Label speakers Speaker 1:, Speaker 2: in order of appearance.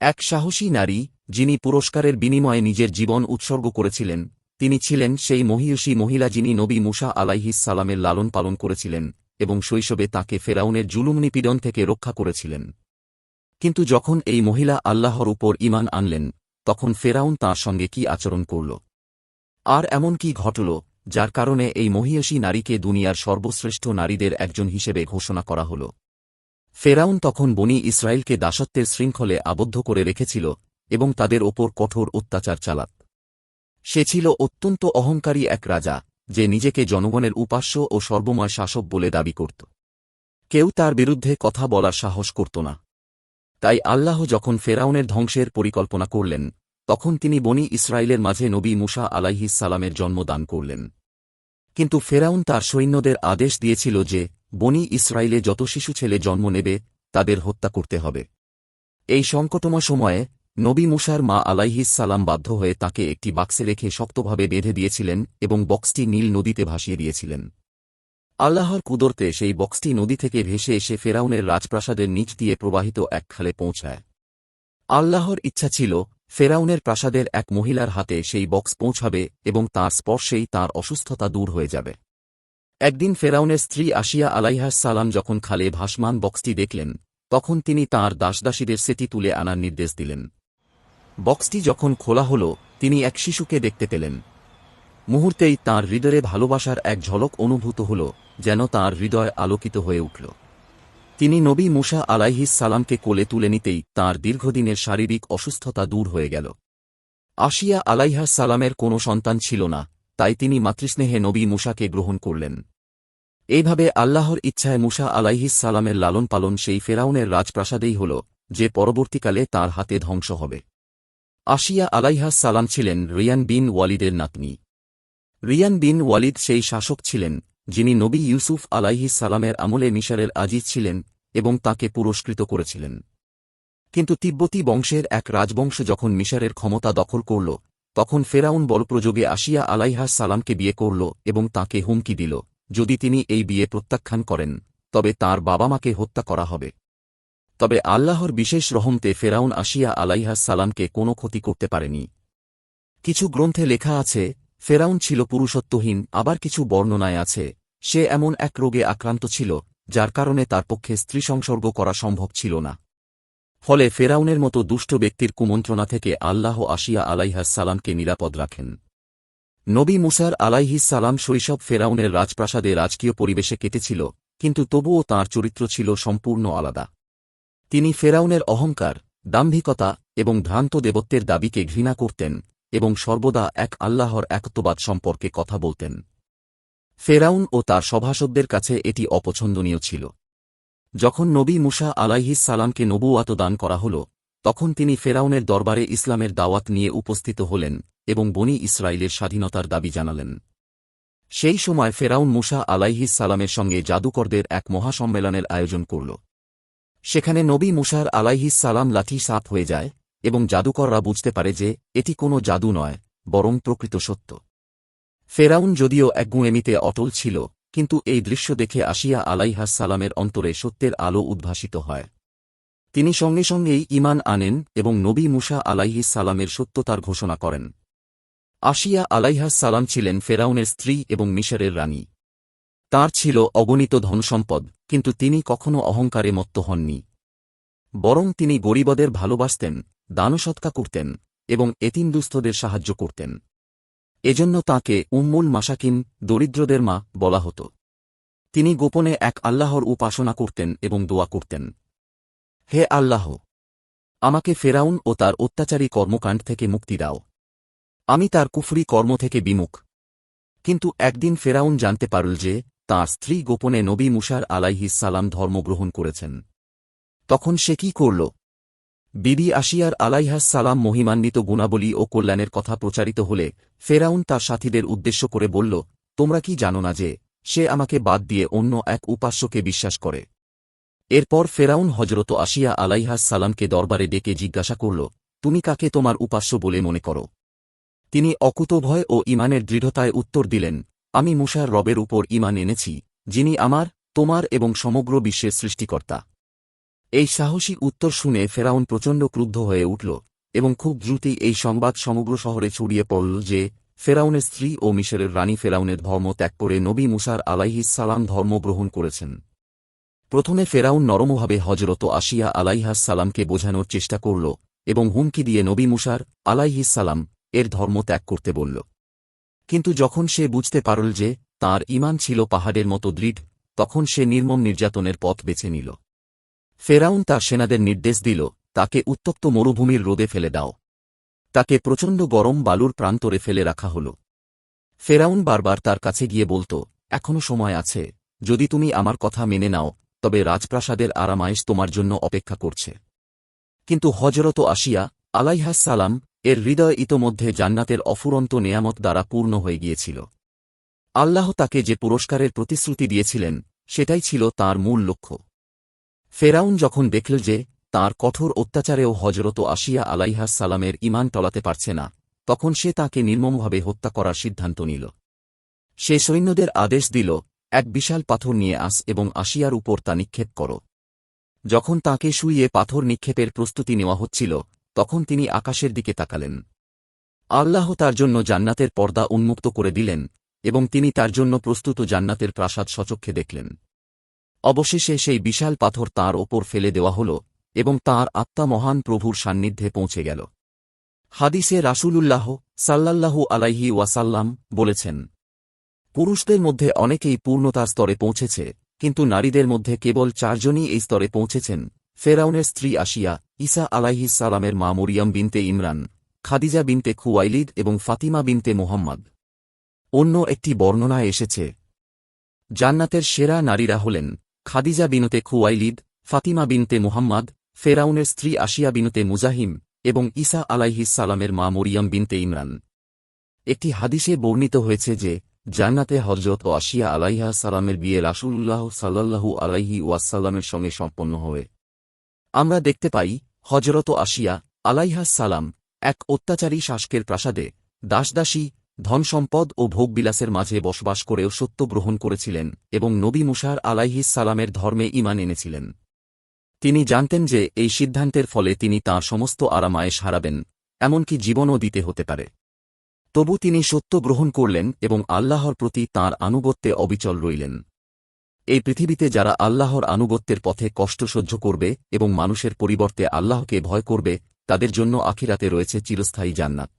Speaker 1: এক সাহসী নারী, যিনি পুরস্কারের বিনিময়ে নিজের জীবন উৎসর্গ করেছিলেন, তিনি ছিলেন সেই মহিয়সী মহিলা যিনি নবী মুসা আলাইহিস সালামের লালন পালন করেছিলেন এবং শৈশবে তাকে ফেরাউনের জুলুম নিপীড়ন থেকে রক্ষা করেছিলেন। কিন্তু যখন এই মহিলা আল্লাহর উপর ইমান আনলেন, তখন ফেরাউন তাঁর সঙ্গে কি আচরণ করল? আর এমন কি ঘটল, যার কারণে এই মহিয়সী নারীকে দুনিয়ার সর্বশ্রেষ্ঠ নারীদের একজন হিসেবে ঘোষণা করা হল? ফেরাউন তখন বনি ইসরায়েলকে দাসত্বের শৃঙ্খলে আবদ্ধ করে রেখেছিল এবং তাদের ওপর কঠোর অত্যাচার চালাত। সে ছিল অত্যন্ত অহংকারী এক রাজা, যে নিজেকে জনগণের উপাস্য ও সর্বময় শাসক বলে দাবি করত। কেউ তার বিরুদ্ধে কথা বলার সাহস করত না। তাই আল্লাহ যখন ফেরাউনের ধ্বংসের পরিকল্পনা করলেন, তখন তিনি বনি ইসরায়েলের মাঝে নবী মুসা আলাইহিস সালামের জন্ম দান করলেন। কিন্তু ফেরাউন তার সৈন্যদের আদেশ দিয়েছিল যে বনি ইসরায়েলে যত শিশু ছেলে জন্ম নেবে, তাদের হত্যা করতে হবে। এই সংকটময় সময়ে নবী মুসার মা আলাইহিস সালাম বাধ্য হয়ে তাকে একটি বাক্সে রেখে শক্তভাবে বেঁধে দিয়েছিলেন এবং বক্সটি নীল নদীতে ভাসিয়ে দিয়েছিলেন। আল্লাহর কুদরতে সেই বক্সটি নদী থেকে ভেসে এসে ফেরাউনের রাজপ্রাসাদের নিচ দিয়ে প্রবাহিত এক খালে পৌঁছায়। আল্লাহর ইচ্ছা ছিল, ফেরাউনের প্রাসাদের এক মহিলার হাতে সেই বক্স পৌঁছাবে এবং তার স্পর্শেই তার অসুস্থতা দূর হয়ে যাবে। একদিন ফেরাউনের স্ত্রী আসিয়া আলাইহাস সালাম যখন খালে ভাসমান বক্সটি দেখলেন, তখন তিনি তাঁর দাসদাসীদের সেটি তুলে আনার নির্দেশ দিলেন। বক্সটি যখন খোলা হল, তিনি এক শিশুকে দেখতে পেলেন। মুহূর্তেই তাঁর হৃদয়ে ভালোবাসার এক ঝলক অনুভূত হল, যেন তাঁর হৃদয় আলোকিত হয়ে উঠল। তিনি নবী মুসা আলাইহিস সালামকে কোলে তুলে নিতেই তাঁর দীর্ঘদিনের শারীরিক অসুস্থতা দূর হয়ে গেল। আশিয়া আলাইহাস সালামের কোনো সন্তান ছিল না তাই তিনি মাতৃস্নেহে নবী মুসাকে গ্রহণ করলেন। এইভাবে আল্লাহর ইচ্ছায় মুসা আলাইহিস সালামের লালন পালন সেই ফেরাউনের রাজপ্রাসাদেই হল, যে পরবর্তীকালে তার হাতে ধ্বংস হবে। আশিয়া আলাইহাস সালাম ছিলেন রিয়ান বিন ওয়ালিদের নাতনি। রিয়ান বিন ওয়ালিদ সেই শাসক ছিলেন, যিনি নবী ইউসুফ আলাইহিস সালামের আমলে মিশরের আজিজ ছিলেন এবং তাকে পুরস্কৃত করেছিলেন। কিন্তু তিব্বতী বংশের এক রাজবংশ যখন মিশরের ক্ষমতা দখল করল তখন ফেরাউন বলপ্রযোগে আসিয়া আলাইহাস সালামকে বিয়ে করল এবং তাকে হুমকি দিল, যদি তিনি এই বিয়ে প্রত্যাখ্যান করেন, তবে তার বাবা মাকে হত্যা করা হবে। তবে আল্লাহর বিশেষ রহমতে ফেরাউন আসিয়া আলাইহাস সালামকে কোনো ক্ষতি করতে পারেনি। কিছু গ্রন্থে লেখা আছে, ফেরাউন ছিল পুরুষত্বহীন, আবার কিছু বর্ণনায় আছে, সে এমন এক রোগে আক্রান্ত ছিল, যার কারণে তার পক্ষে স্ত্রী সংসর্গ করা সম্ভব ছিল না। ফলে ফেরাউনের মতো দুষ্ট ব্যক্তির কুমন্ত্রণা থেকে আল্লাহ আসিয়া আলাইহাস সালামকে নিরাপদ রাখেন। নবী মুসার আলাইহিস সালাম শৈশব ফেরাউনের রাজপ্রাসাদে রাজকীয় পরিবেশে কেটেছিল, কিন্তু তবুও তার চরিত্র ছিল সম্পূর্ণ আলাদা। তিনি ফেরাউনের অহংকার, দাম্ভিকতা এবং ভ্রান্ত দেবত্বের দাবিকে ঘৃণা করতেন এবং সর্বদা এক আল্লাহর একত্ববাদ সম্পর্কে কথা বলতেন। ফেরাউন ও তার সভাসদদের কাছে এটি অপছন্দনীয় ছিল। যখন নবী মুসা আলাইহিস সালামকে নবুয়াত দান করা হল, তখন তিনি ফেরাউনের দরবারে ইসলামের দাওয়াত নিয়ে উপস্থিত হলেন এবং বনি ইসরায়েলের স্বাধীনতার দাবি জানালেন। সেই সময় ফেরাউন মুসা আলাইহিস সালামের সঙ্গে জাদুকরদের এক মহাসম্মেলনের আয়োজন করল। সেখানে নবী মুসার আলাইহিস সালাম লাঠি সাপ হয়ে যায় এবং জাদুকররা বুঝতে পারে যে এটি কোনো জাদু নয়, বরং প্রকৃত সত্য। ফেরাউন যদিও এক গুঁয়েমিতে অটল ছিল কিন্তু এই দৃশ্য দেখে আসিয়া আলাইহাস সালামের অন্তরে সত্যের আলো উদ্ভাসিত হয়। তিনি সঙ্গে সঙ্গেই ইমান আনেন এবং নবী মুসা আলাইহিস সালামের সত্যতার ঘোষণা করেন। আসিয়া আলাইহাস সালাম ছিলেন ফেরাউনের স্ত্রী এবং মিশরের রানী। তার ছিল অগণিত ধনসম্পদ, কিন্তু তিনি কখনও অহংকারে মত্ত হননি। বরং তিনি গরিবদের ভালোবাসতেন, দানসৎকা করতেন এবং এতিম দুস্থদের সাহায্য করতেন। এজন্য তাঁকে উম্মুল মাসাকিন দরিদ্রদের মা, বলা হতো। তিনি গোপনে এক আল্লাহর উপাসনা করতেন এবং দোয়া করতেন। হে আল্লাহ! আমাকে ফেরাউন ও তার অত্যাচারী কর্মকাণ্ড থেকে মুক্তি দাও। আমি তার কুফরি কর্ম থেকে বিমুখ। কিন্তু একদিন ফেরাউন জানতে পারল যে, তাঁর স্ত্রী গোপনে নবী মুসার আলাইহিস সালাম ধর্মগ্রহণ করেছেন। তখন সে কি করল? বিবি আশিয়ার আলাইহাস সালাম মহিমান্বিত গুণাবলী ও কল্যাণের কথা প্রচারিত হলে ফেরাউন তার সাথীদের উদ্দেশ্য করে বলল, তোমরা কি জানো না যে সে আমাকে বাদ দিয়ে অন্য এক উপাস্যকে বিশ্বাস করে? এরপর ফেরাউন হজরত আসিয়া আলাইহাস সালামকে দরবারে ডেকে জিজ্ঞাসা করল, তুমি কাকে তোমার উপাস্য বলে মনে করো? তিনি অকুতভয় ও ইমানের দৃঢ়তায় উত্তর দিলেন, আমি মুসার রবের উপর ইমান এনেছি, যিনি আমার, তোমার এবং সমগ্র বিশ্বের সৃষ্টিকর্তা। এই সাহসী উত্তর শুনে ফেরাউন প্রচণ্ড ক্রুদ্ধ হয়ে উঠল এবং খুব দ্রুতই এই সংবাদ সমগ্র শহরে ছড়িয়ে পড়ল যে, ফেরাউনের স্ত্রী ও মিশরের রানী ফেরাউনের ধর্ম ত্যাগ করে নবী মুসার সালাম ধর্ম গ্রহণ করেছেন। প্রথমে ফেরাউন নরমভাবে হজরত আসিয়া সালামকে বোঝানোর চেষ্টা করল এবং হুমকি দিয়ে নবী মুসার সালাম এর ধর্ম ত্যাগ করতে বলল। কিন্তু যখন সে বুঝতে পারল যে, তার ইমান ছিল পাহাড়ের মতো দৃঢ়, তখন সে নির্মম নির্যাতনের পথ বেছে নিল। ফেরাউন তার সেনাদের নির্দেশ দিল, তাকে উত্তপ্ত মরুভূমির রোদে ফেলে দাও। তাকে প্রচণ্ড গরম বালুর প্রান্তরে ফেলে রাখা হল। ফেরাউন বারবার তার কাছে গিয়ে বলত এখনও সময় আছে। যদি তুমি আমার কথা মেনে নাও, তবে রাজপ্রাসাদের আরামায়েশ তোমার জন্য অপেক্ষা করছে। কিন্তু হজরত আসিয়া আলাইহাস সালাম এর হৃদয় ইতোমধ্যে জান্নাতের অফুরন্ত নেয়ামত দ্বারা পূর্ণ হয়ে গিয়েছিল। আল্লাহ তাকে যে পুরস্কারের প্রতিশ্রুতি দিয়েছিলেন, সেটাই ছিল তার মূল লক্ষ্য। ফেরাউন যখন দেখল যে তার কঠোর অত্যাচারেও হজরত আসিয়া আলাইহাস সালামের ইমান টলাতে পারছে না, তখন সে তাকে নির্মমভাবে হত্যা করার সিদ্ধান্ত নিল। সে সৈন্যদের আদেশ দিল, এক বিশাল পাথর নিয়ে আস এবং আসিয়ার উপর তা নিক্ষেপ কর। যখন তাকে শুইয়ে পাথর নিক্ষেপের প্রস্তুতি নেওয়া হচ্ছিল, তখন তিনি আকাশের দিকে তাকালেন। আল্লাহ তার জন্য জান্নাতের পর্দা উন্মুক্ত করে দিলেন এবং তিনি তার জন্য প্রস্তুত জান্নাতের প্রাসাদ সচক্ষে দেখলেন। অবশেষে সেই বিশাল পাথর তার ওপর ফেলে দেওয়া হল, এবং তার আত্মা মহান প্রভুর সান্নিধ্যে পৌঁছে গেল। হাদিসে রাসূলুল্লাহ সাল্লাল্লাহু আলাইহি ওয়াসাল্লাম বলেছেন, পুরুষদের মধ্যে অনেকেই পূর্ণতার স্তরে পৌঁছেছে, কিন্তু নারীদের মধ্যে কেবল চারজনই এই স্তরে পৌঁছেছেন। ফেরাউনের স্ত্রী আসিয়া ঈসা আলাইহিস সালামের মা মরিয়াম বিনতে ইমরান, খাদিজা বিনতে খুয়াইলিদ এবং ফাতিমা বিনতে মোহাম্মদ। অন্য একটি বর্ণনায় এসেছে, জান্নাতের সেরা নারীরা হলেন খাদিজা বিনতে খুয়াইলিদ ফাতিমা বিনতে মুহাম্মদ, ফেরাউনের স্ত্রী আসিয়া বিনতে মুজাহিম এবং আলাইহিস সালামের মা মরিয়াম বিনতে ইমরান। একটি হাদিসে বর্ণিত হয়েছে যে, জান্নাতে হজরত ও আসিয়া আলাইহা সালামের বিয়ে রাসূলুল্লাহ সাল্লাল্লাহু আলাইহি ওয়াসাল্লামের সঙ্গে সম্পন্ন হয়ে আমরা দেখতে পাই হজরত আসিয়া আলাইহাস সালাম এক অত্যাচারী শাসকের প্রাসাদে দাসদাসী ধনসম্পদ ও ভোগবিলাসের মাঝে বসবাস করেও সত্য গ্রহণ করেছিলেন এবং নবী মুসার আলাইহিস সালামের ধর্মে ইমান এনেছিলেন। তিনি জানতেন যে এই সিদ্ধান্তের ফলে তিনি তাঁর সমস্ত আরামায়েশ হারাবেন, এমনকি জীবনও দিতে হতে পারে। তবু তিনি সত্য গ্রহণ করলেন এবং আল্লাহর প্রতি তাঁর আনুগত্যে অবিচল রইলেন। এই পৃথিবীতে যারা আল্লাহর আনুগত্যের পথে কষ্ট সহ্য করবে এবং মানুষের পরিবর্তে আল্লাহকে ভয় করবে, তাদের জন্য আখিরাতে রয়েছে চিরস্থায়ী জান্নাত।